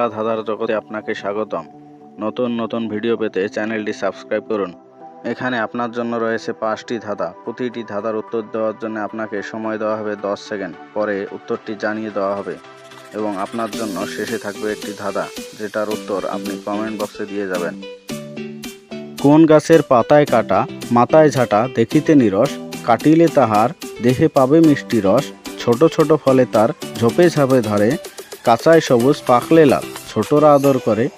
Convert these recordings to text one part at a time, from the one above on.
বাংলা ধাঁধার জগতে আপনাকে স্বাগতম। নতুন নতুন ভিডিও পেতে চ্যানেলটি সাবস্ক্রাইব করুন। এখানে আপনার জন্য রয়েছে পাঁচটি ধাঁধা। প্রতিটি ধাঁধার উত্তর দেওয়ার জন্য আপনাকে সময় দেওয়া হবে দশ সেকেন্ড। পরে উত্তরটি জানিয়ে দেওয়া হবে এবং আপনার জন্য শেষে থাকবে একটি ধাঁধা, যেটার উত্তর আপনি কমেন্ট বক্সে দিয়ে যাবেন। কোন গাছের পাতায় কাটা, মাথায় ঝাঁটা, দেখিতে নিরস, কাটিলে তাহার দেহে পাবে মিষ্টি রস, ছোট ছোট ফলে তার ঝোপে ঝাপে ধরে কাঁচায় সবুজ পাকলে লাল, ছোটরা আদর করে।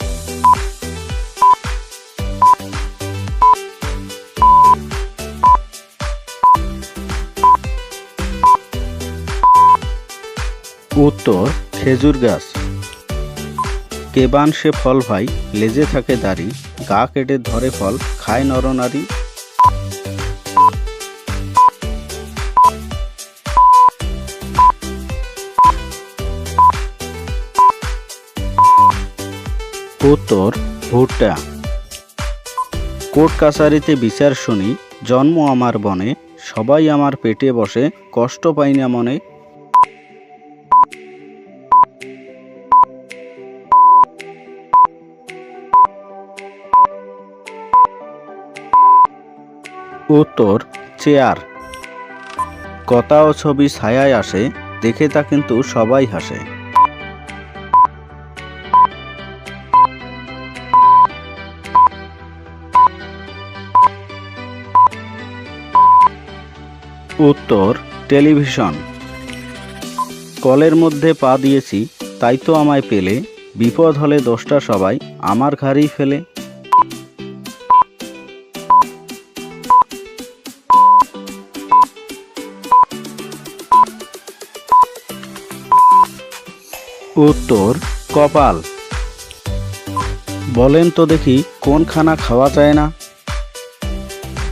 উত্তর, খেজুর গাছ। কেবান সে ফল ভাই, লেজে থাকে দাড়ি, গা কেটে ধরে ফল, খায় নরনারী উত্তর, ভুট্টা। কোর্ট কাছারিতে বিচার শুনি, জন্ম আমার বনে, সবাই আমার পেটে বসে, কষ্ট পাই না মনে। উত্তর, চেয়ার। কথা ও ছবি ছায়ায় আসে, দেখে তা কিন্তু সবাই হাসে। উত্তর, টেলিভিশন। কলের মধ্যে পা দিয়েছি, তাই তো আমায় পেলে। বিপদ হলে দশটা সবাই, আমার ঘাড়েই ফেলে। উত্তর, কপাল। বলেন তো দেখি কোন খানা খাওয়া যায় না?